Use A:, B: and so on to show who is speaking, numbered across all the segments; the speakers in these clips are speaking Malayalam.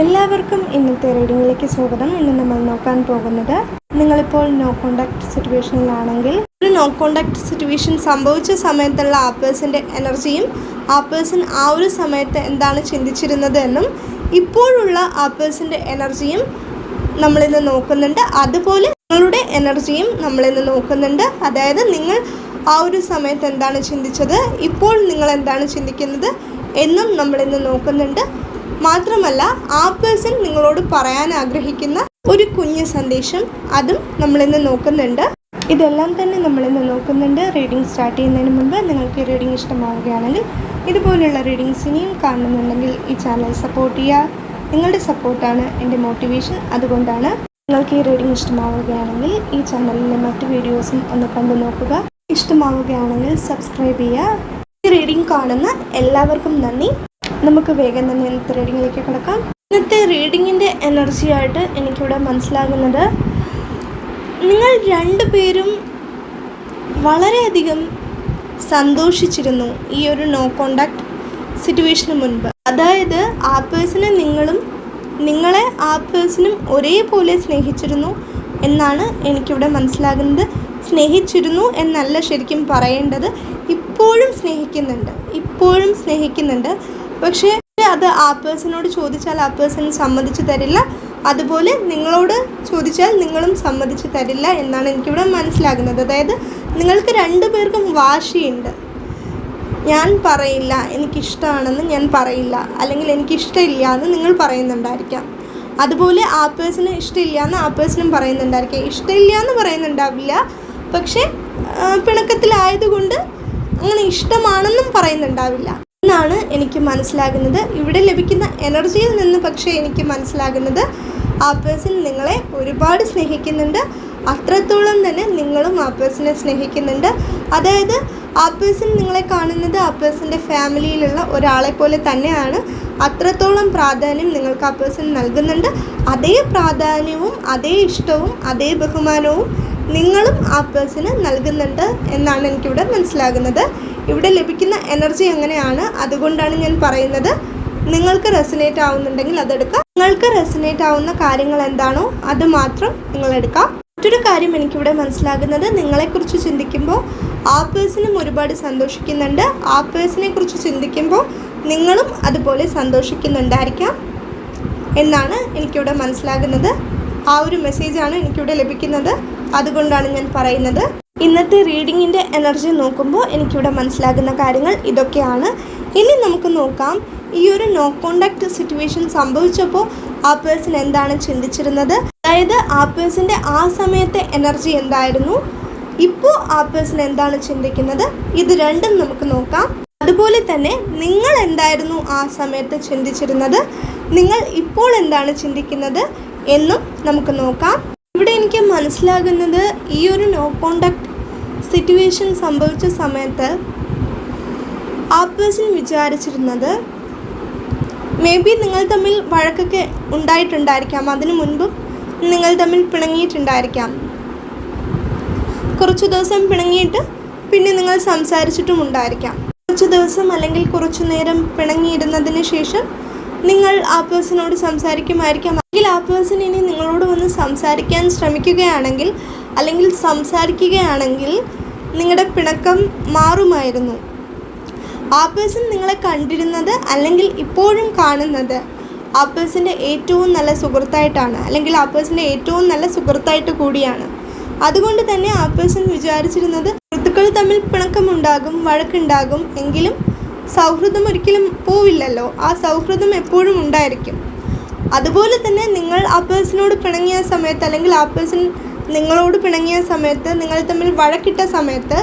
A: എല്ലാവർക്കും ഇന്നത്തെ റീഡിങ്ങിലേക്ക് സ്വാഗതം. ഇന്ന് നമ്മൾ നോക്കാൻ പോകുന്നത് നിങ്ങളിപ്പോൾ നോ കോണ്ടാക്ട് സിറ്റുവേഷനിലാണെങ്കിൽ ഒരു നോ കോണ്ടാക്ട് സിറ്റുവേഷൻ സംഭവിച്ച സമയത്തുള്ള ആ പേഴ്സന്റെ എനർജിയും ആ പേഴ്സൺ ആ ഒരു സമയത്ത് എന്താണ് ചിന്തിച്ചിരുന്നത് എന്നും ഇപ്പോഴുള്ള ആ പേഴ്സന്റെ എനർജിയും നമ്മളിന്ന് നോക്കുന്നുണ്ട്. അതുപോലെ നിങ്ങളുടെ എനർജിയും നമ്മളിന്ന് നോക്കുന്നുണ്ട്. അതായത് നിങ്ങൾ ആ ഒരു സമയത്ത് എന്താണ് ചിന്തിച്ചത്? ഇപ്പോൾ നിങ്ങൾ എന്താണ് ചിന്തിക്കുന്നത്? എന്നും നമ്മളിന്ന് നോക്കുന്നുണ്ട്. മാത്രമല്ല ആ പേഴ്സൺ നിങ്ങളോട് പറയാൻ ആഗ്രഹിക്കുന്ന ഒരു കുഞ്ഞു സന്ദേശം അതും നമ്മളിന്ന് നോക്കുന്നുണ്ട്. ഇതെല്ലാം തന്നെ നമ്മളിന്ന് നോക്കുന്നുണ്ട്. റീഡിംഗ് സ്റ്റാർട്ട് ചെയ്യുന്നതിന് മുമ്പ് നിങ്ങൾക്ക് റീഡിംഗ് ഇഷ്ടമാവുകയാണെങ്കിൽ ഇതുപോലുള്ള റീഡിങ്സ് ഇനിയും കാണുന്നുണ്ടെങ്കിൽ ഈ ചാനൽ സപ്പോർട്ട് ചെയ്യുക. നിങ്ങളുടെ സപ്പോർട്ടാണ് എന്റെ മോട്ടിവേഷൻ. അതുകൊണ്ടാണ് നിങ്ങൾക്ക് ഈ റീഡിംഗ് ഇഷ്ടമാവുകയാണെങ്കിൽ ഈ ചാനലിലെ മറ്റ് വീഡിയോസും ഒന്ന് കണ്ടു നോക്കുക. ഇഷ്ടമാവുകയാണെങ്കിൽ സബ്സ്ക്രൈബ് ചെയ്യുക. ഈ റീഡിംഗ് കാണുന്ന എല്ലാവർക്കും നന്ദി. നമുക്ക് വേഗം തന്നെ റീഡിങ്ങിലേക്ക് കിടക്കാം. ഇന്നത്തെ റീഡിങ്ങിന്റെ എനർജി ആയിട്ട് എനിക്കിവിടെ മനസ്സിലാകുന്നത് നിങ്ങൾ രണ്ടുപേരും വളരെയധികം സന്തോഷിച്ചിരുന്നു ഈ ഒരു നോ കോണ്ടാക്ട് സിറ്റുവേഷന് മുൻപ്. അതായത് ആ പേഴ്സണെ നിങ്ങളും നിങ്ങളെ ആ പേഴ്സണും ഒരേപോലെ സ്നേഹിച്ചിരുന്നു എന്നാണ് എനിക്കിവിടെ മനസ്സിലാകുന്നത്. സ്നേഹിച്ചിരുന്നു എന്നല്ല ശരിക്കും പറയേണ്ടത്. ഇപ്പോഴും സ്നേഹിക്കുന്നുണ്ട്. ഇപ്പോഴും സ്നേഹിക്കുന്നുണ്ട്. പക്ഷേ അത് ആ പേഴ്സണോട് ചോദിച്ചാൽ ആ പേഴ്സൺ സമ്മതിച്ചു തരില്ല. അതുപോലെ നിങ്ങളോട് ചോദിച്ചാൽ നിങ്ങളും സമ്മതിച്ചു തരില്ല എന്നാണ് എനിക്കിവിടെ മനസ്സിലാകുന്നത്. അതായത് നിങ്ങൾക്ക് രണ്ടു പേർക്കും വാശിയുണ്ട്. ഞാൻ പറയില്ല എനിക്കിഷ്ടമാണെന്ന് ഞാൻ പറയില്ല അല്ലെങ്കിൽ എനിക്കിഷ്ടമില്ല എന്ന് നിങ്ങൾ പറയുന്നുണ്ടായിരിക്കാം. അതുപോലെ ആ പേഴ്സണ് ഇഷ്ടമില്ല എന്ന് ആ പേഴ്സണും പറയുന്നുണ്ടായിരിക്കാം. ഇഷ്ടമില്ല എന്ന് പറയുന്നുണ്ടാവില്ല. പക്ഷേ പിണക്കത്തിലായതുകൊണ്ട് അങ്ങനെ ഇഷ്ടമാണെന്നും പറയുന്നുണ്ടാവില്ല. എന്നാണ് എനിക്ക് മനസ്സിലാകുന്നത്. ഇവിടെ ലഭിക്കുന്ന എനർജിയിൽ നിന്ന് പക്ഷേ എനിക്ക് മനസ്സിലാകുന്നത് ആ പേഴ്സൺ നിങ്ങളെ ഒരുപാട് സ്നേഹിക്കുന്നുണ്ട്. അത്രത്തോളം തന്നെ നിങ്ങളും ആ പേഴ്സണെ സ്നേഹിക്കുന്നുണ്ട്. അതായത് ആ പേഴ്സൺ നിങ്ങളെ കാണുന്നത് ആ പേഴ്സന്റെ ഫാമിലിയിലുള്ള ഒരാളെ പോലെ തന്നെയാണ്. അത്രത്തോളം പ്രാധാന്യം നിങ്ങൾക്ക് ആ പേഴ്സൺ നൽകുന്നുണ്ട്. അതേ പ്രാധാന്യവും അതേ ഇഷ്ടവും അതേ ബഹുമാനവും നിങ്ങളും ആ പേഴ്സണ് നൽകുന്നുണ്ട് എന്നാണ് എനിക്കിവിടെ മനസ്സിലാകുന്നത്. ഇവിടെ ലഭിക്കുന്ന എനർജി എങ്ങനെയാണ്? അതുകൊണ്ടാണ് ഞാൻ പറയുന്നത്. നിങ്ങൾക്ക് റെസനേറ്റ് ആവുന്നുണ്ടെങ്കിൽ അതെടുക്കാം. നിങ്ങൾക്ക് റെസനേറ്റ് ആവുന്ന കാര്യങ്ങൾ എന്താണോ അത് മാത്രം നിങ്ങൾ എടുക്കാം. മറ്റൊരു കാര്യം എനിക്കിവിടെ മനസ്സിലാകുന്നത്. നിങ്ങളെക്കുറിച്ച് ചിന്തിക്കുമ്പോൾ ആ പേഴ്സണും ഒരുപാട് സന്തോഷിക്കുന്നുണ്ട്. ആ പേഴ്സണെ കുറിച്ച് ചിന്തിക്കുമ്പോൾ നിങ്ങളും അതുപോലെ സന്തോഷിക്കുന്നുണ്ടായിരിക്കാം എന്നാണ് എനിക്കിവിടെ മനസ്സിലാകുന്നത്. ആ ഒരു മെസ്സേജാണ് എനിക്കിവിടെ ലഭിക്കുന്നത്. അതുകൊണ്ടാണ് ഞാൻ പറയുന്നത്. ഇന്നത്തെ റീഡിങ്ങിന്റെ എനർജി നോക്കുമ്പോൾ എനിക്കിവിടെ മനസ്സിലാകുന്ന കാര്യങ്ങൾ ഇതൊക്കെയാണ്. ഇനി നമുക്ക് നോക്കാം ഈ ഒരു നോ കോണ്ടാക്ട് സിറ്റുവേഷൻ സംഭവിച്ചപ്പോൾ ആ പേഴ്സൺ എന്താണ് ചിന്തിച്ചിരുന്നത്? അതായത് ആ പേഴ്സന്റെ ആ സമയത്തെ എനർജി എന്തായിരുന്നു? ഇപ്പോൾ ആ പേഴ്സൺ എന്താണ് ചിന്തിക്കുന്നത്? ഇത് രണ്ടും നമുക്ക് നോക്കാം. അതുപോലെ തന്നെ നിങ്ങൾ എന്തായിരുന്നു ആ സമയത്ത് ചിന്തിച്ചിരുന്നത്? നിങ്ങൾ ഇപ്പോൾ എന്താണ് ചിന്തിക്കുന്നത്? എന്നും നമുക്ക് നോക്കാം. ഇവിടെ എനിക്ക് മനസ്സിലാകുന്നത് ഈ ഒരു നോ കോണ്ടാക്ട് സിറ്റുവേഷൻ സംഭവിച്ച സമയത്ത് ആ പേഴ്സൺ വിചാരിച്ചിരുന്നത് മേ ബി നിങ്ങൾ തമ്മിൽ വഴക്കൊക്കെ ഉണ്ടായിട്ടുണ്ടായിരിക്കാം. അതിനു മുൻപും നിങ്ങൾ തമ്മിൽ പിണങ്ങിയിട്ടുണ്ടായിരിക്കാം. കുറച്ച് ദിവസം പിണങ്ങിയിട്ട് പിന്നെ നിങ്ങൾ സംസാരിച്ചിട്ടും ഉണ്ടായിരിക്കാം. കുറച്ച് ദിവസം അല്ലെങ്കിൽ കുറച്ചു നേരം പിണങ്ങിയിരുന്നതിന് ശേഷം നിങ്ങൾ ആ പേഴ്സണോട് സംസാരിക്കുമായിരിക്കാം. അല്ലെങ്കിൽ ആ പേഴ്സൺ ഇനി നിങ്ങളോട് വന്ന് സംസാരിക്കാൻ ശ്രമിക്കുകയാണെങ്കിൽ അല്ലെങ്കിൽ സംസാരിക്കുകയാണെങ്കിൽ നിങ്ങളുടെ പിണക്കം മാറുമായിരുന്നു. ആ പേഴ്സൺ നിങ്ങളെ കണ്ടിരുന്നത് അല്ലെങ്കിൽ ഇപ്പോഴും കാണുന്നത്? ആ പേഴ്സന്റെ ഏറ്റവും നല്ല സുഹൃത്തായിട്ടാണ്. അല്ലെങ്കിൽ ആ പേഴ്സന്റെ ഏറ്റവും നല്ല സുഹൃത്തായിട്ട് കൂടിയാണ്. അതുകൊണ്ട് തന്നെ ആ പേഴ്സൺ വിചാരിച്ചിരുന്നത് സുഹൃത്തുക്കൾ തമ്മിൽ പിണക്കമുണ്ടാകും വഴക്കുണ്ടാകും. എങ്കിലും സൗഹൃദം ഒരിക്കലും പോവില്ലല്ലോ. ആ സൗഹൃദം എപ്പോഴും ഉണ്ടായിരിക്കും. അതുപോലെ തന്നെ നിങ്ങൾ ആ പേഴ്സണോട് പിണങ്ങിയ സമയത്ത് അല്ലെങ്കിൽ ആ പേഴ്സൺ നിങ്ങളോട് പിണങ്ങിയ സമയത്ത് നിങ്ങൾ തമ്മിൽ വഴക്കിട്ട സമയത്ത്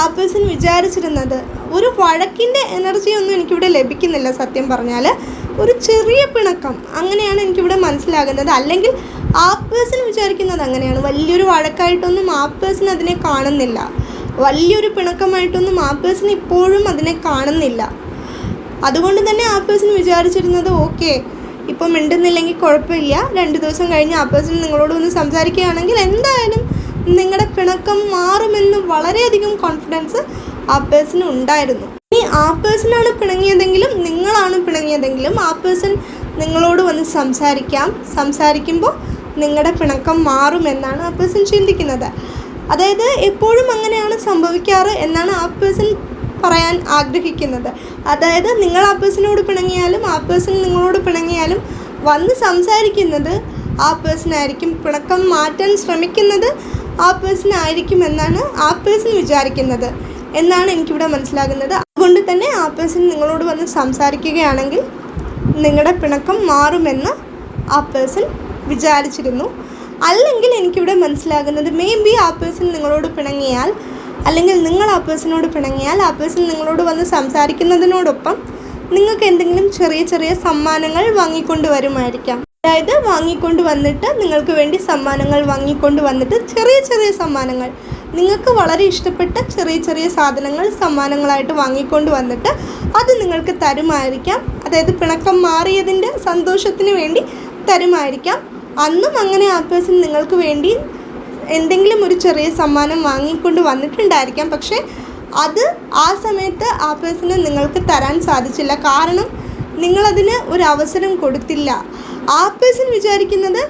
A: ആ പേഴ്സൺ വിചാരിച്ചിരുന്നത് ഒരു വഴക്കിന്റെ എനർജി ഒന്നും എനിക്കിവിടെ ലഭിക്കുന്നില്ല സത്യം പറഞ്ഞാൽ ഒരു ചെറിയ പിണക്കം അങ്ങനെയാണ് എനിക്കിവിടെ മനസ്സിലാകുന്നത്. അല്ലെങ്കിൽ ആ പേഴ്സൺ വിചാരിക്കുന്നത് അങ്ങനെയാണ്. വലിയൊരു വഴക്കായിട്ടൊന്നും ആ പേഴ്സൺ അതിനെ കാണുന്നില്ല. വലിയൊരു പിണക്കമായിട്ടൊന്നും ആ പേഴ്സൺ ഇപ്പോഴും അതിനെ കാണുന്നില്ല. അതുകൊണ്ട് തന്നെ ആ പേഴ്സൺ വിചാരിച്ചിരുന്നത് ഓക്കെ ഇപ്പം മിണ്ടുന്നില്ലെങ്കിൽ കുഴപ്പമില്ല. രണ്ട് ദിവസം കഴിഞ്ഞ് ആ പേഴ്സൺ നിങ്ങളോട് ഒന്ന് സംസാരിക്കുകയാണെങ്കിൽ എന്തായാലും നിങ്ങളുടെ പിണക്കം മാറുമെന്ന് വളരെയധികം കോൺഫിഡൻസ് ആ പേഴ്സൺ ഉണ്ടായിരുന്നു. ഇനി ആ പേഴ്സണാണ് പിണങ്ങിയതെങ്കിലും നിങ്ങളാണ് പിണങ്ങിയതെങ്കിലും ആ പേഴ്സൺ നിങ്ങളോട് വന്ന് സംസാരിക്കാം. സംസാരിക്കുമ്പോൾ നിങ്ങളുടെ പിണക്കം മാറുമെന്നാണ് ആ പേഴ്സൺ ചിന്തിക്കുന്നത്. അതായത് എപ്പോഴും അങ്ങനെയാണ് സംഭവിക്കാറ് എന്നാണ് ആ പേഴ്സൺ പറയാൻ ആഗ്രഹിക്കുന്നത്. അതായത് നിങ്ങൾ ആ പേഴ്സണോട് പിണങ്ങിയാലും ആ പേഴ്സൺ നിങ്ങളോട് പിണങ്ങിയാലും വന്ന് സംസാരിക്കുന്നത് ആ പേഴ്സണായിരിക്കും പിണക്കം മാറ്റാൻ ശ്രമിക്കുന്നത് ആ പേഴ്സൺ ആയിരിക്കും എന്നാണ് ആ പേഴ്സൺ വിചാരിക്കുന്നത് എന്നാണ് എനിക്കിവിടെ മനസ്സിലാകുന്നത്. അതുകൊണ്ട് തന്നെ ആ പേഴ്സൺ നിങ്ങളോട് വന്ന് സംസാരിക്കുകയാണെങ്കിൽ നിങ്ങളുടെ പിണക്കം മാറുമെന്ന് ആ പേഴ്സൺ വിചാരിച്ചിരുന്നു. അല്ലെങ്കിൽ എനിക്കിവിടെ മനസ്സിലാകുന്നത് മേ ബി ആ പേഴ്സൺ നിങ്ങളോട് പിണങ്ങിയാൽ അല്ലെങ്കിൽ നിങ്ങൾ ആ പേഴ്സണോട് പിണങ്ങിയാൽ ആ പേഴ്സൺ നിങ്ങളോട് വന്ന് സംസാരിക്കുന്നതിനോടൊപ്പം നിങ്ങൾക്ക് എന്തെങ്കിലും ചെറിയ ചെറിയ സമ്മാനങ്ങൾ വാങ്ങിക്കൊണ്ട് വരുമായിരിക്കാം. അതായത് വാങ്ങിക്കൊണ്ട് വന്നിട്ട് നിങ്ങൾക്ക് വേണ്ടി സമ്മാനങ്ങൾ വാങ്ങിക്കൊണ്ട് വന്നിട്ട് ചെറിയ ചെറിയ സമ്മാനങ്ങൾ. നിങ്ങൾക്ക് വളരെ ഇഷ്ടപ്പെട്ട ചെറിയ ചെറിയ സാധനങ്ങൾ സമ്മാനങ്ങളായിട്ട് വാങ്ങിക്കൊണ്ട് വന്നിട്ട് അത് നിങ്ങൾക്ക് തരുമായിരിക്കാം. അതായത് പിണക്കം മാറിയതിന്റെ സന്തോഷത്തിന് വേണ്ടി തരുമായിരിക്കാം. അന്നും അങ്ങനെ ആ പേഴ്സൺ നിങ്ങൾക്ക് വേണ്ടി എന്തെങ്കിലും ഒരു ചെറിയ സമ്മാനം വാങ്ങിക്കൊണ്ട് വന്നിട്ടുണ്ടായിരിക്കാം. പക്ഷേ അത് ആ സമയത്ത് ആ പേഴ്സണെ നിങ്ങൾക്ക് തരാൻ സാധിച്ചില്ല. കാരണം നിങ്ങളതിന് ഒരു അവസരം കൊടുത്തില്ല. ആ പേഴ്സൺ വിചാരിക്കുന്നത്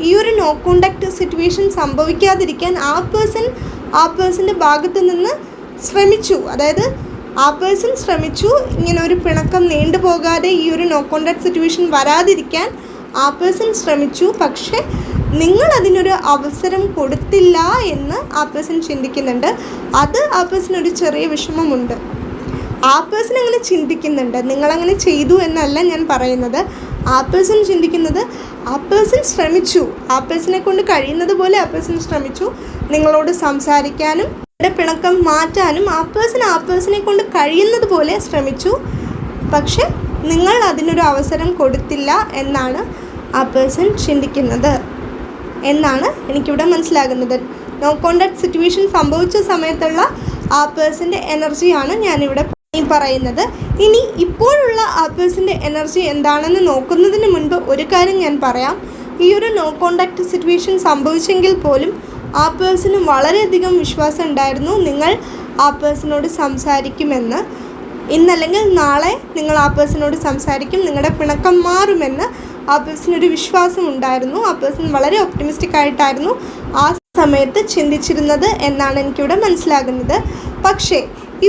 A: ഈ ഒരു നോ കോണ്ടാക്ട് സിറ്റുവേഷൻ സംഭവിക്കാതിരിക്കാൻ ആ പേഴ്സൺ ആ പേഴ്സന്റെ ഭാഗത്തു നിന്ന് ശ്രമിച്ചു. അതായത് ആ പേഴ്സൺ ശ്രമിച്ചു. ഇങ്ങനെ ഒരു പിണക്കം നീണ്ടു പോകാതെ ഈ ഒരു നോ കോണ്ടാക്ട് സിറ്റുവേഷൻ വരാതിരിക്കാൻ ആ പേഴ്സൺ ശ്രമിച്ചു. പക്ഷേ നിങ്ങൾ അതിനൊരു അവസരം കൊടുത്തില്ല എന്ന് ആ പേഴ്സൺ ചിന്തിക്കുന്നുണ്ട് അത് ആ ഒരു ചെറിയ വിഷമമുണ്ട് ആ പേഴ്സൺ അങ്ങനെ ചിന്തിക്കുന്നുണ്ട് നിങ്ങളങ്ങനെ ചെയ്തു എന്നല്ല ഞാൻ പറയുന്നത് ആ പേഴ്സൺ ചിന്തിക്കുന്നത് ആ പേഴ്സൺ ശ്രമിച്ചു ആ പേഴ്സണെ കൊണ്ട് കഴിയുന്നത് പോലെ ആ പേഴ്സൺ ശ്രമിച്ചു നിങ്ങളോട് സംസാരിക്കാനും നിങ്ങളുടെ പിണക്കം മാറ്റാനും ആ പേഴ്സൺ ആ പേഴ്സണെ കൊണ്ട് കഴിയുന്നത് പോലെ ശ്രമിച്ചു പക്ഷെ നിങ്ങൾ അതിനൊരു അവസരം കൊടുത്തില്ല എന്നാണ് ആ പേഴ്സൺ ചിന്തിക്കുന്നത് എന്നാണ് എനിക്കിവിടെ മനസ്സിലാകുന്നത്. നോ കോണ്ടാക്ട് സിറ്റുവേഷൻ സംഭവിച്ച സമയത്തുള്ള ആ പേഴ്സന്റെ എനർജിയാണ് ഞാനിവിടെ പറയുന്നത്. ഇനി ഇപ്പോഴുള്ള ആ പേഴ്സന്റെ എനർജി എന്താണെന്ന് നോക്കുന്നതിന് മുൻപ് ഒരു കാര്യം ഞാൻ പറയാം. ഈ ഒരു നോ കോണ്ടാക്ട് സിറ്റുവേഷൻ സംഭവിച്ചെങ്കിൽ പോലും ആ പേഴ്സണ് വളരെയധികം വിശ്വാസം ഉണ്ടായിരുന്നു. നിങ്ങൾ ആ പേഴ്സണോട് സംസാരിക്കുമെന്ന്. ഇന്നല്ലെങ്കിൽ നാളെ നിങ്ങൾ ആ പേഴ്സണോട് സംസാരിക്കും. നിങ്ങളുടെ പിണക്കം മാറുമെന്ന് ആ പേഴ്സണൊരു വിശ്വാസം ഉണ്ടായിരുന്നു ആ പേഴ്സൺ വളരെ ഒപ്റ്റിമിസ്റ്റിക് ആയിട്ടായിരുന്നു ആ സമയത്ത് ചിന്തിച്ചിരുന്നത് എന്നാണ് എനിക്കിവിടെ മനസ്സിലാകുന്നത്. പക്ഷേ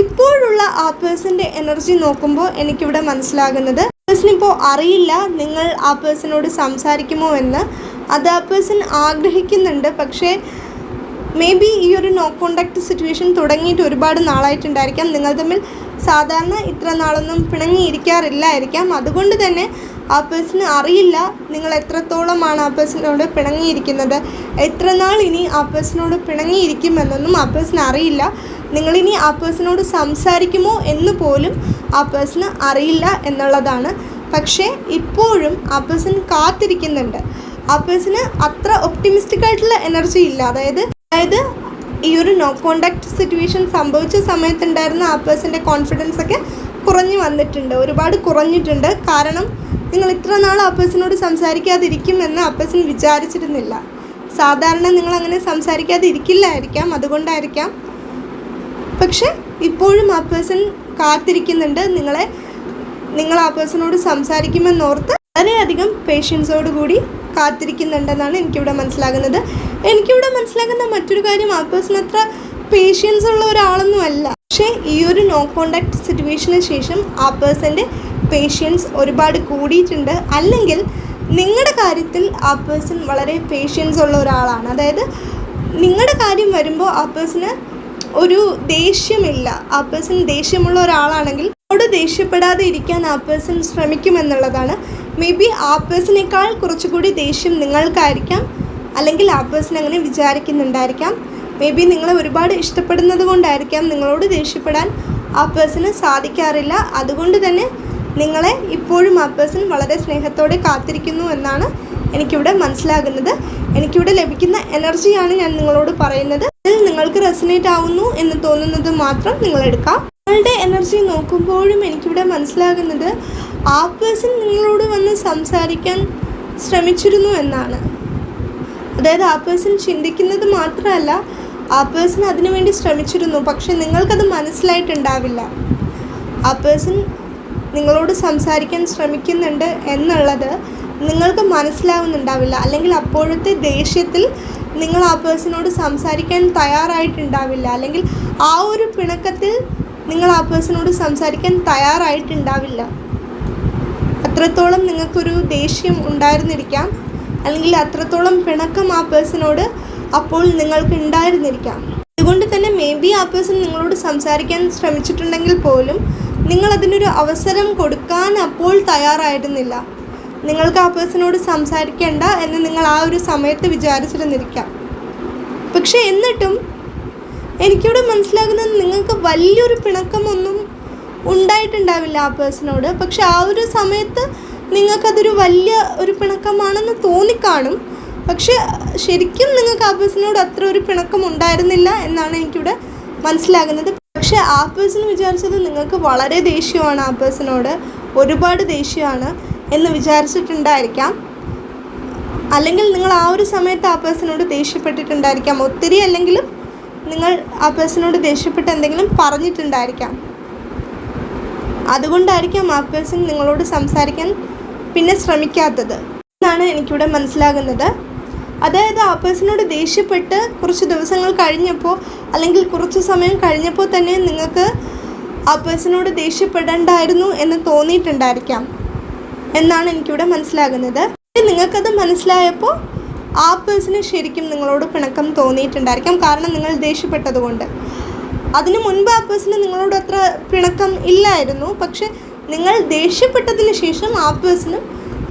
A: ഇപ്പോഴുള്ള ആ പേഴ്സന്റെ എനർജി നോക്കുമ്പോൾ എനിക്കിവിടെ മനസ്സിലാകുന്നത് പേഴ്സൺ ഇപ്പോൾ അറിയില്ല നിങ്ങൾ ആ പേഴ്സണോട് സംസാരിക്കുമോ എന്ന്. അത് ആ പേഴ്സൺ ആഗ്രഹിക്കുന്നുണ്ട്. പക്ഷേ മേ ബി ഈ ഒരു നോ കോണ്ടാക്ട് സിറ്റുവേഷൻ തുടങ്ങിയിട്ട് ഒരുപാട് നാളായിട്ടുണ്ടായിരിക്കാം. നിങ്ങൾ തമ്മിൽ സാധാരണ ഇത്ര നാളൊന്നും പിണങ്ങിയിരിക്കാറില്ലായിരിക്കാം. അതുകൊണ്ട് തന്നെ ആ പേഴ്സണ് അറിയില്ല നിങ്ങൾ എത്രത്തോളമാണ് ആ പേഴ്സണോട് പിണങ്ങിയിരിക്കുന്നത്. എത്ര നാൾ ഇനി ആ പേഴ്സണോട് പിണങ്ങിയിരിക്കുമെന്നൊന്നും ആ പേഴ്സൺ അറിയില്ല. നിങ്ങളിനി ആ പേഴ്സണോട് സംസാരിക്കുമോ എന്ന് പോലും ആ പേഴ്സണ് അറിയില്ല എന്നുള്ളതാണ്. പക്ഷേ ഇപ്പോഴും ആ പേഴ്സൺ കാത്തിരിക്കുന്നുണ്ട്. ആ പേഴ്സണ് അത്ര ഒപ്റ്റിമിസ്റ്റിക് ആയിട്ടുള്ള എനർജി ഇല്ല. അതായത് അതായത് ഈ ഒരു നോ കോണ്ടാക്ട് സിറ്റുവേഷൻ സംഭവിച്ച സമയത്തുണ്ടായിരുന്ന ആ പേഴ്സന്റെ കോൺഫിഡൻസ് ഒക്കെ കുറഞ്ഞു വന്നിട്ടുണ്ട്. ഒരുപാട് കുറഞ്ഞിട്ടുണ്ട്. കാരണം നിങ്ങൾ ഇത്ര നാൾ ആ പേഴ്സണോട് സംസാരിക്കാതിരിക്കുമെന്ന് ആ പേഴ്സൺ വിചാരിച്ചിരുന്നില്ല. സാധാരണ നിങ്ങൾ അങ്ങനെ സംസാരിക്കാതെ ഇരിക്കില്ലായിരിക്കാം അതുകൊണ്ടായിരിക്കാം. പക്ഷെ ഇപ്പോഴും ആ പേഴ്സൺ കാത്തിരിക്കുന്നുണ്ട്. നിങ്ങളെ നിങ്ങൾ ആ പേഴ്സണോട് സംസാരിക്കുമെന്നോർത്ത് വളരെയധികം പേഷ്യൻസോട് കൂടി കാത്തിരിക്കുന്നുണ്ടെന്നാണ് എനിക്കിവിടെ മനസ്സിലാകുന്നത്. എനിക്കിവിടെ മനസ്സിലാക്കുന്ന മറ്റൊരു കാര്യം ആ പേഴ്സൺ അത്ര പേഷ്യൻസ് ഉള്ള ഒരാളൊന്നും അല്ല. പക്ഷേ ഈ ഒരു നോ കോണ്ടാക്ട് സിറ്റുവേഷന് ശേഷം ആ പേഴ്സന്റെ പേഷ്യൻസ് ഒരുപാട് കൂടിയിട്ടുണ്ട്. അല്ലെങ്കിൽ നിങ്ങളുടെ കാര്യത്തിൽ ആ പേഴ്സൺ വളരെ പേഷ്യൻസ് ഉള്ള ഒരാളാണ്. അതായത് നിങ്ങളുടെ കാര്യം വരുമ്പോൾ ആ പേഴ്സന് ഒരു ദേഷ്യമില്ല. ആ പേഴ്സൺ ദേഷ്യമുള്ള ഒരാളാണെങ്കിൽ അവിടെ ദേഷ്യപ്പെടാതെ ഇരിക്കാൻ ആ പേഴ്സൺ ശ്രമിക്കുമെന്നുള്ളതാണ്. മേ ബി ആ പേഴ്സണേക്കാൾ കുറച്ചുകൂടി ദേഷ്യം നിങ്ങൾക്കായിരിക്കാം. അല്ലെങ്കിൽ ആ പേഴ്സൺ അങ്ങനെ വിചാരിക്കുന്നുണ്ടായിരിക്കാം. മേ ബി നിങ്ങളെ ഒരുപാട് ഇഷ്ടപ്പെടുന്നത് കൊണ്ടായിരിക്കാം നിങ്ങളോട് ദേഷ്യപ്പെടാൻ ആ പേഴ്സണ് സാധിക്കാറില്ല. അതുകൊണ്ട് തന്നെ നിങ്ങളെ ഇപ്പോഴും ആ പേഴ്സൺ വളരെ സ്നേഹത്തോടെ കാത്തിരിക്കുന്നു എന്നാണ് എനിക്കിവിടെ മനസ്സിലാകുന്നത്. എനിക്കിവിടെ ലഭിക്കുന്ന എനർജിയാണ് ഞാൻ നിങ്ങളോട് പറയുന്നത്. ഇതിൽ നിങ്ങൾക്ക് റെസനേറ്റ് ആവുന്നു എന്ന് തോന്നുന്നത് മാത്രം നിങ്ങളെടുക്കാം നിങ്ങളുടെ എനർജി നോക്കുമ്പോഴും എനിക്കിവിടെ മനസ്സിലാകുന്നത് ആ പേഴ്സൺ നിങ്ങളോട് വന്ന് സംസാരിക്കാൻ ശ്രമിച്ചിരുന്നു എന്നാണ്. അതായത് ആ പേഴ്സൺ ചിന്തിക്കുന്നത് മാത്രമല്ല ആ പേഴ്സൺ അതിനുവേണ്ടി ശ്രമിച്ചിരുന്നു. പക്ഷെ നിങ്ങൾക്കത് മനസ്സിലായിട്ടുണ്ടാവില്ല. ആ പേഴ്സൺ നിങ്ങളോട് സംസാരിക്കാൻ ശ്രമിക്കുന്നുണ്ട് എന്നുള്ളത് നിങ്ങൾക്ക് മനസ്സിലാവുന്നുണ്ടാവില്ല. അല്ലെങ്കിൽ അപ്പോഴത്തെ ദേഷ്യത്തിൽ നിങ്ങൾ ആ പേഴ്സണോട് സംസാരിക്കാൻ തയ്യാറായിട്ടുണ്ടാവില്ല. അല്ലെങ്കിൽ ആ ഒരു പിണക്കത്തിൽ നിങ്ങൾ ആ പേഴ്സണോട് സംസാരിക്കാൻ തയ്യാറായിട്ടുണ്ടാവില്ല. അത്രത്തോളം നിങ്ങൾക്കൊരു ദേഷ്യം ഉണ്ടായിരുന്നിരിക്കാം. അല്ലെങ്കിൽ അത്രത്തോളം പിണക്കം ആ പേഴ്സണോട് അപ്പോൾ നിങ്ങൾക്ക് ഉണ്ടായിരുന്നിരിക്കാം. അതുകൊണ്ട് തന്നെ മേ ബി ആ പേഴ്സൺ നിങ്ങളോട് സംസാരിക്കാൻ ശ്രമിച്ചിട്ടുണ്ടെങ്കിൽ പോലും നിങ്ങൾ അതിനൊരു അവസരം കൊടുക്കാൻ അപ്പോൾ തയ്യാറായിരുന്നില്ല. നിങ്ങൾക്ക് ആ പേഴ്സണോട് സംസാരിക്കേണ്ട എന്ന് നിങ്ങൾ ആ ഒരു സമയത്ത് വിചാരിച്ചിരുന്നിരിക്കാം. പക്ഷേ എന്നിട്ടും എനിക്കിവിടെ മനസ്സിലാകുന്നത് നിങ്ങൾക്ക് വലിയൊരു പിണക്കമൊന്നും ഉണ്ടായിട്ടുണ്ടാവില്ല ആ പേഴ്സണോട്. പക്ഷെ ആ ഒരു സമയത്ത് നിങ്ങൾക്കതൊരു വലിയ ഒരു പിണക്കമാണെന്ന് തോന്നിക്കാണും. പക്ഷെ ശരിക്കും നിങ്ങൾക്ക് ആ പേഴ്സണോട് അത്ര ഒരു പിണക്കം ഉണ്ടായിരുന്നില്ല എന്നാണ് എനിക്കിവിടെ മനസ്സിലാകുന്നത്. പക്ഷേ ആ പേഴ്സൺ വിചാരിച്ചത് നിങ്ങൾക്ക് വളരെ ദേഷ്യമാണ് ആ പേഴ്സണോട് ഒരുപാട് ദേഷ്യമാണ് എന്ന് വിചാരിച്ചിട്ടുണ്ടായിരിക്കാം. അല്ലെങ്കിൽ നിങ്ങൾ ആ ഒരു സമയത്ത് ആ ദേഷ്യപ്പെട്ടിട്ടുണ്ടായിരിക്കാം. ഒത്തിരി അല്ലെങ്കിലും നിങ്ങൾ ആ പേഴ്സണോട് ദേഷ്യപ്പെട്ട് എന്തെങ്കിലും പറഞ്ഞിട്ടുണ്ടായിരിക്കാം. അതുകൊണ്ടായിരിക്കാം ആ പേഴ്സൺ നിങ്ങളോട് സംസാരിക്കാൻ പിന്നെ ശ്രമിക്കാത്തത്. എന്നാണ് എനിക്കിവിടെ മനസ്സിലാകുന്നത്. അതായത് ആ പേഴ്സണോട് ദേഷ്യപ്പെട്ട് കുറച്ച് ദിവസങ്ങൾ കഴിഞ്ഞപ്പോൾ അല്ലെങ്കിൽ കുറച്ച് സമയം കഴിഞ്ഞപ്പോൾ തന്നെ നിങ്ങൾക്ക് ആ പേഴ്സണോട് ദേഷ്യപ്പെടേണ്ടായിരുന്നു എന്ന് തോന്നിയിട്ടുണ്ടായിരിക്കാം. എന്നാണ് എനിക്കിവിടെ മനസ്സിലാകുന്നത്. നിങ്ങൾക്കത് മനസ്സിലായപ്പോൾ ആ പേഴ്സണ് ശരിക്കും നിങ്ങളോട് പിണക്കം തോന്നിയിട്ടുണ്ടായിരിക്കാം. കാരണം നിങ്ങൾ ദേഷ്യപ്പെട്ടതുകൊണ്ട്. അതിനു മുൻപ് ആ പേഴ്സണ് നിങ്ങളോട് അത്ര പിണക്കം ഇല്ലായിരുന്നു. പക്ഷെ നിങ്ങൾ ദേഷ്യപ്പെട്ടതിന് ശേഷം ആ പേഴ്സണും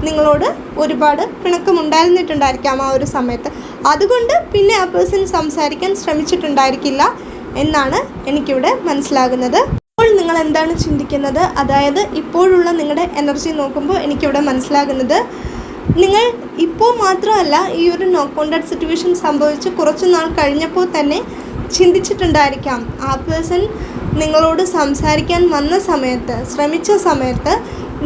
A: നിങ്ങളോട് ഒരുപാട് പിണക്കം ഉണ്ടായിരുന്നിട്ടുണ്ടായിരിക്കാം ആ ഒരു സമയത്ത്. അതുകൊണ്ട് പിന്നെ ആ പേഴ്സൺ സംസാരിക്കാൻ ശ്രമിച്ചിട്ടുണ്ടായിരിക്കില്ല എന്നാണ് എനിക്കിവിടെ മനസ്സിലാകുന്നത്. ഇപ്പോൾ നിങ്ങൾ എന്താണ് ചിന്തിക്കുന്നത്? അതായത് ഇപ്പോഴുള്ള നിങ്ങളുടെ എനർജി നോക്കുമ്പോൾ എനിക്കിവിടെ മനസ്സിലാകുന്നത് നിങ്ങൾ ഇപ്പോൾ മാത്രമല്ല ഈ ഒരു നോ കോണ്ടാക്ട് സിറ്റുവേഷൻ സംഭവിച്ച് കുറച്ച് നാൾ കഴിഞ്ഞപ്പോൾ തന്നെ ചിന്തിച്ചിട്ടുണ്ടായിരിക്കാം. ആ പേഴ്സൺ നിങ്ങളോട് സംസാരിക്കാൻ വന്ന സമയത്ത് ശ്രമിച്ച സമയത്ത്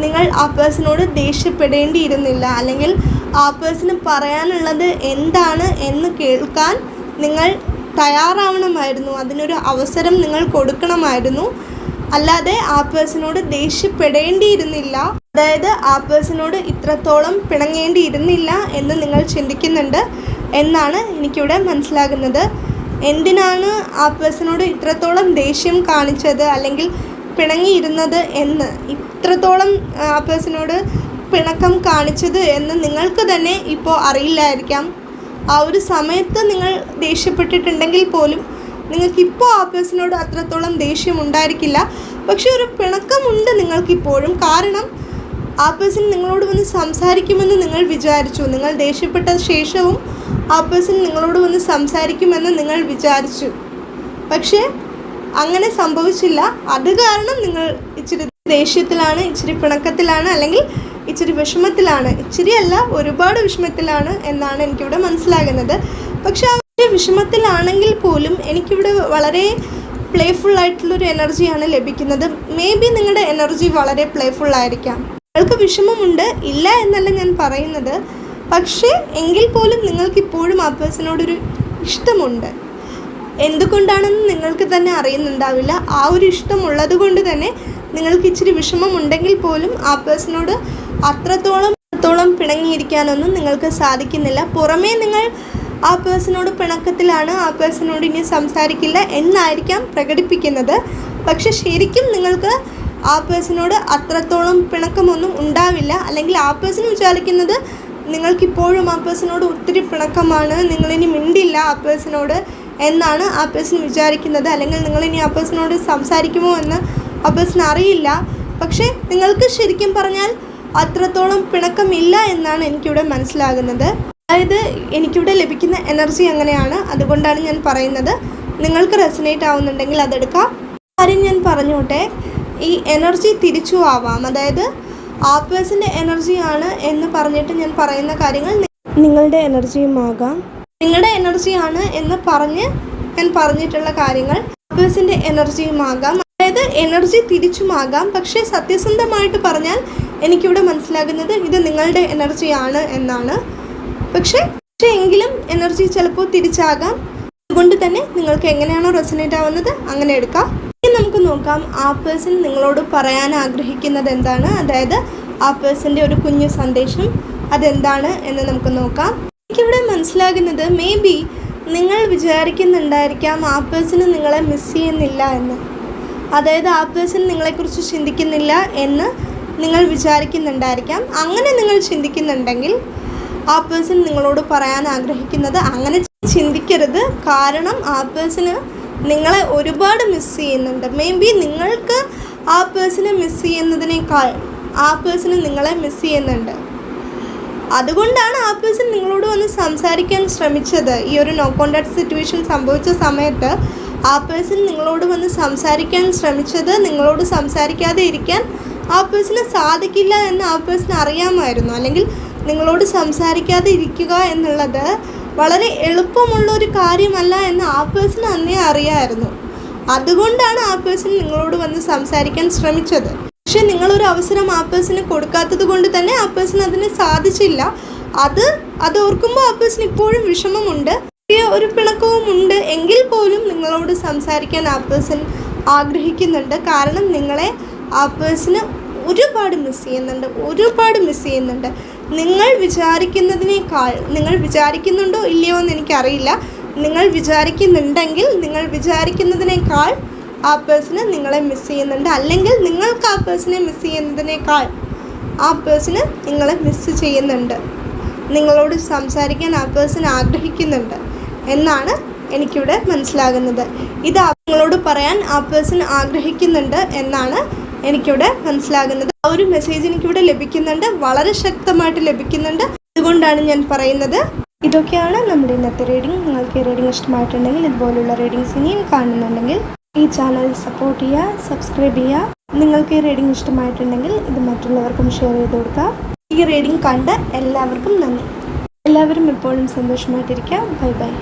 A: നിങ്ങൾ ആ പേഴ്സണോട് ദേഷ്യപ്പെടേണ്ടിയിരുന്നില്ല. അല്ലെങ്കിൽ ആ പേഴ്സണ് പറയാനുള്ളത് എന്താണ് എന്ന് കേൾക്കാൻ നിങ്ങൾ തയ്യാറാവണമായിരുന്നു. അതിനൊരു അവസരം നിങ്ങൾ കൊടുക്കണമായിരുന്നു. അല്ലാതെ ആ പേഴ്സണോട് ദേഷ്യപ്പെടേണ്ടിയിരുന്നില്ല. അതായത് ആ പേഴ്സണോട് ഇത്രത്തോളം പിണങ്ങേണ്ടിയിരുന്നില്ല എന്ന് നിങ്ങൾ ചിന്തിക്കുന്നുണ്ട് എന്നാണ് എനിക്കിവിടെ മനസ്സിലാകുന്നത്. എന്തിനാണ് ആ പേഴ്സണോട് ഇത്രത്തോളം ദേഷ്യം കാണിച്ചത് അല്ലെങ്കിൽ പിണങ്ങിയിരുന്നത് എന്ന്? ഇത്രത്തോളം ആ പേഴ്സണോട് പിണക്കം കാണിച്ചത് എന്ന് നിങ്ങൾക്ക് തന്നെ ഇപ്പോൾ അറിയില്ലായിരിക്കാം. ആ ഒരു സമയത്ത് നിങ്ങൾ ദേഷ്യപ്പെട്ടിട്ടുണ്ടെങ്കിൽ പോലും നിങ്ങൾക്കിപ്പോൾ ആ പേഴ്സണോട് അത്രത്തോളം ദേഷ്യം ഉണ്ടായിരിക്കില്ല. പക്ഷേ ഒരു പിണക്കമുണ്ട് നിങ്ങൾക്കിപ്പോഴും. കാരണം ആ പേഴ്സൺ നിങ്ങളോട് വന്ന് സംസാരിക്കുമെന്ന് നിങ്ങൾ വിചാരിച്ചു. നിങ്ങൾ ദേഷ്യപ്പെട്ട ശേഷവും ആ പേഴ്സൺ നിങ്ങളോട് വന്ന് സംസാരിക്കുമെന്ന് നിങ്ങൾ വിചാരിച്ചു. പക്ഷേ അങ്ങനെ സംഭവിച്ചില്ല. അത് കാരണം നിങ്ങൾ ഇച്ചിരി ദേഷ്യത്തിലാണ് ഇച്ചിരി പിണക്കത്തിലാണ് അല്ലെങ്കിൽ ഇച്ചിരി വിഷമത്തിലാണ്. ഇച്ചിരി അല്ല ഒരുപാട് വിഷമത്തിലാണ് എന്നാണ് എനിക്കിവിടെ മനസ്സിലാകുന്നത്. പക്ഷേ ആ വിഷമത്തിലാണെങ്കിൽ പോലും എനിക്കിവിടെ വളരെ പ്ലേഫുൾ ആയിട്ടുള്ളൊരു എനർജിയാണ് ലഭിക്കുന്നത്. മേ ബി നിങ്ങളുടെ എനർജി വളരെ പ്ലേഫുൾ ആയിരിക്കാം. നിങ്ങൾക്ക് വിഷമമുണ്ട് ഇല്ല എന്നല്ല ഞാൻ പറയുന്നത്. പക്ഷേ എങ്കിൽ പോലും നിങ്ങൾക്ക് ഇപ്പോഴും ആ പേഴ്സണോടൊരു ഇഷ്ടമുണ്ട്. എന്തുകൊണ്ടാണെന്ന് നിങ്ങൾക്ക് തന്നെ അറിയുന്നുണ്ടാവില്ല. ആ ഒരു ഇഷ്ടമുള്ളത് കൊണ്ട് തന്നെ നിങ്ങൾക്ക് ഇച്ചിരി വിഷമമുണ്ടെങ്കിൽ പോലും ആ പേഴ്സണോട് അത്രത്തോളം അത്രത്തോളം പിണങ്ങിയിരിക്കാനൊന്നും നിങ്ങൾക്ക് സാധിക്കുന്നില്ല. പുറമേ നിങ്ങൾ ആ പേഴ്സണോട് പിണക്കത്തിലാണ് ആ പേഴ്സണോട് ഇനി സംസാരിക്കില്ല എന്നായിരിക്കാം പ്രകടിപ്പിക്കുന്നത്. പക്ഷെ ശരിക്കും നിങ്ങൾക്ക് ആ പേഴ്സണോട് അത്രത്തോളം പിണക്കമൊന്നും ഉണ്ടാവില്ല. അല്ലെങ്കിൽ ആ പേഴ്സൺ വിചാരിക്കുന്നത് നിങ്ങൾക്കിപ്പോഴും ആ പേഴ്സണോട് ഒത്തിരി പിണക്കമാണ്. നിങ്ങളിനി മിണ്ടില്ല ആ പേഴ്സണോട് എന്നാണ് ആ പേഴ്സൺ വിചാരിക്കുന്നത്. അല്ലെങ്കിൽ നിങ്ങളിനി ആ പേഴ്സണോട് സംസാരിക്കുമോ എന്ന് ആ പേഴ്സൺ അറിയില്ല. പക്ഷേ നിങ്ങൾക്ക് ശരിക്കും പറഞ്ഞാൽ അത്രത്തോളം പിണക്കമില്ല എന്നാണ് എനിക്കിവിടെ മനസ്സിലാകുന്നത്. അതായത് എനിക്കിവിടെ ലഭിക്കുന്ന എനർജി അങ്ങനെയാണ്. അതുകൊണ്ടാണ് ഞാൻ പറയുന്നത്. നിങ്ങൾക്ക് റെസനേറ്റ് ആവുന്നുണ്ടെങ്കിൽ അതെടുക്കാം. കാര്യം ഞാൻ പറഞ്ഞോട്ടെ. ഈ എനർജി തിരിച്ചു ആവാം. അതായത് ആ പേഴ്സന്റെ എനർജിയാണ് എന്ന് പറഞ്ഞിട്ട് ഞാൻ പറയുന്ന കാര്യങ്ങൾ നിങ്ങളുടെ എനർജിയും ആകാം. നിങ്ങളുടെ എനർജിയാണ് എന്ന് പറഞ്ഞ് ഞാൻ പറഞ്ഞിട്ടുള്ള കാര്യങ്ങൾ ആപ്പേഴ്സിന്റെ എനർജിയും ആകാം. അതായത് എനർജി തിരിച്ചുമാകാം പക്ഷേ സത്യസന്ധമായിട്ട് പറഞ്ഞാൽ എനിക്കിവിടെ മനസ്സിലാകുന്നത് ഇത് നിങ്ങളുടെ എനർജിയാണ് എന്നാണ്. പക്ഷേ പക്ഷേ എങ്കിലും എനർജി ചിലപ്പോൾ തിരിച്ചാകാം. അതുകൊണ്ട് തന്നെ നിങ്ങൾക്ക് എങ്ങനെയാണോ റെസനേറ്റ് ആവുന്നത് അങ്ങനെ എടുക്കാം. ഇനി നമുക്ക് നോക്കാം ആ പേഴ്സൺ നിങ്ങളോട് പറയാൻ ആഗ്രഹിക്കുന്നത് എന്താണ്? അതായത് ആ പേഴ്സന്റെ ഒരു കുഞ്ഞു സന്ദേശം അതെന്താണ് എന്ന് നമുക്ക് നോക്കാം. എനിക്കിവിടെ മനസ്സിലാകുന്നത് മേ ബി നിങ്ങൾ വിചാരിക്കുന്നുണ്ടായിരിക്കാം ആ പേഴ്സണ് നിങ്ങളെ മിസ് ചെയ്യുന്നില്ല എന്ന്. അതായത് ആ പേഴ്സൺ നിങ്ങളെക്കുറിച്ച് ചിന്തിക്കുന്നില്ല എന്ന് നിങ്ങൾ വിചാരിക്കുന്നുണ്ടായിരിക്കാം. അങ്ങനെ നിങ്ങൾ ചിന്തിക്കുന്നുണ്ടെങ്കിൽ ആ പേഴ്സൺ നിങ്ങളോട് പറയാൻ ആഗ്രഹിക്കുന്നത് അങ്ങനെ ചിന്തിക്കരുത്. കാരണം ആ പേഴ്സണ് നിങ്ങളെ ഒരുപാട് മിസ് ചെയ്യുന്നുണ്ട്. മേ ബി നിങ്ങൾക്ക് ആ പേഴ്സണെ മിസ് ചെയ്യുന്നതിനേക്കാൾ ആ പേഴ്സണ് നിങ്ങളെ മിസ് ചെയ്യുന്നുണ്ട്. അതുകൊണ്ടാണ് ആ പേഴ്സൺ നിങ്ങളോട് വന്ന് സംസാരിക്കാൻ ശ്രമിച്ചത്. ഈ ഒരു നോ കോണ്ടാക്ട് സിറ്റുവേഷൻ സംഭവിച്ച സമയത്ത് ആ പേഴ്സൺ നിങ്ങളോട് വന്ന് സംസാരിക്കാൻ ശ്രമിച്ചത് നിങ്ങളോട് സംസാരിക്കാതെ ഇരിക്കാൻ ആ പേഴ്സണ് സാധിക്കില്ല എന്ന് ആ പേഴ്സൺ അറിയാമായിരുന്നു. അല്ലെങ്കിൽ നിങ്ങളോട് സംസാരിക്കാതെ ഇരിക്കുക എന്നുള്ളത് വളരെ എളുപ്പമുള്ള ഒരു കാര്യമല്ല എന്ന് ആ പേഴ്സൺ അന്നേ അറിയാമായിരുന്നു അതുകൊണ്ടാണ് ആ പേഴ്സൺ നിങ്ങളോട് വന്ന് സംസാരിക്കാൻ ശ്രമിച്ചത്. പക്ഷെ നിങ്ങളൊരു അവസരം ആ പേഴ്സണ് കൊടുക്കാത്തത് കൊണ്ട് തന്നെ ആ പേഴ്സൺ അതിന് സാധിച്ചില്ല. അത് അത് ഓർക്കുമ്പോൾ ആ പേഴ്സൺ ഇപ്പോഴും വിഷമമുണ്ട്. ഒരു പിണക്കവും ഉണ്ട് എങ്കിൽ പോലും നിങ്ങളോട് സംസാരിക്കാൻ ആ പേഴ്സൺ ആഗ്രഹിക്കുന്നുണ്ട്. കാരണം നിങ്ങളെ ആ ഒരുപാട് മിസ് ചെയ്യുന്നുണ്ട്. ഒരുപാട് മിസ് ചെയ്യുന്നുണ്ട്. നിങ്ങൾ വിചാരിക്കുന്നതിനേക്കാൾ നിങ്ങൾ വിചാരിക്കുന്നുണ്ടോ ഇല്ലയോ എന്ന് എനിക്കറിയില്ല. നിങ്ങൾ വിചാരിക്കുന്നുണ്ടെങ്കിൽ നിങ്ങൾ വിചാരിക്കുന്നതിനേക്കാൾ ആ പേഴ്സണ് നിങ്ങളെ മിസ് ചെയ്യുന്നുണ്ട്. അല്ലെങ്കിൽ നിങ്ങൾക്ക് ആ പേഴ്സണെ മിസ് ചെയ്യുന്നതിനേക്കാൾ ആ പേഴ്സണ് നിങ്ങളെ മിസ് ചെയ്യുന്നുണ്ട്. നിങ്ങളോട് സംസാരിക്കാൻ ആ പേഴ്സൺ ആഗ്രഹിക്കുന്നുണ്ട് എന്നാണ് എനിക്കിവിടെ മനസ്സിലാകുന്നത്. ഇത് നിങ്ങളോട് പറയാൻ ആ പേഴ്സൺ ആഗ്രഹിക്കുന്നുണ്ട് എന്നാണ് എനിക്കിവിടെ മനസ്സിലാകുന്നത്. ആ ഒരു മെസ്സേജ് എനിക്കിവിടെ ലഭിക്കുന്നുണ്ട്. വളരെ ശക്തമായിട്ട് ലഭിക്കുന്നുണ്ട്. അതുകൊണ്ടാണ് ഞാൻ പറയുന്നത്. ഇതൊക്കെയാണ് നമ്മുടെ ഇന്നത്തെ റീഡിംഗ് നിങ്ങൾക്ക് റീഡിംഗ് ഇഷ്ടമായിട്ടുണ്ടെങ്കിൽ ഇതുപോലുള്ള റീഡിങ്സ് ഇനിയും കാണുന്നുണ്ടെങ്കിൽ ഈ ചാനൽ സപ്പോർട്ട് ചെയ്യുക സബ്സ്ക്രൈബ് ചെയ്യുക. നിങ്ങൾക്ക് ഈ റീഡിംഗ് ഇഷ്ടമായിട്ടുണ്ടെങ്കിൽ ഇത് മറ്റുള്ളവർക്കും ഷെയർ ചെയ്ത് കൊടുക്കുക. ഈ റീഡിംഗ് കണ്ട എല്ലാവർക്കും നന്ദി. എല്ലാവരും എപ്പോഴും സന്തോഷമായിട്ടിരിക്കുക. Bye bye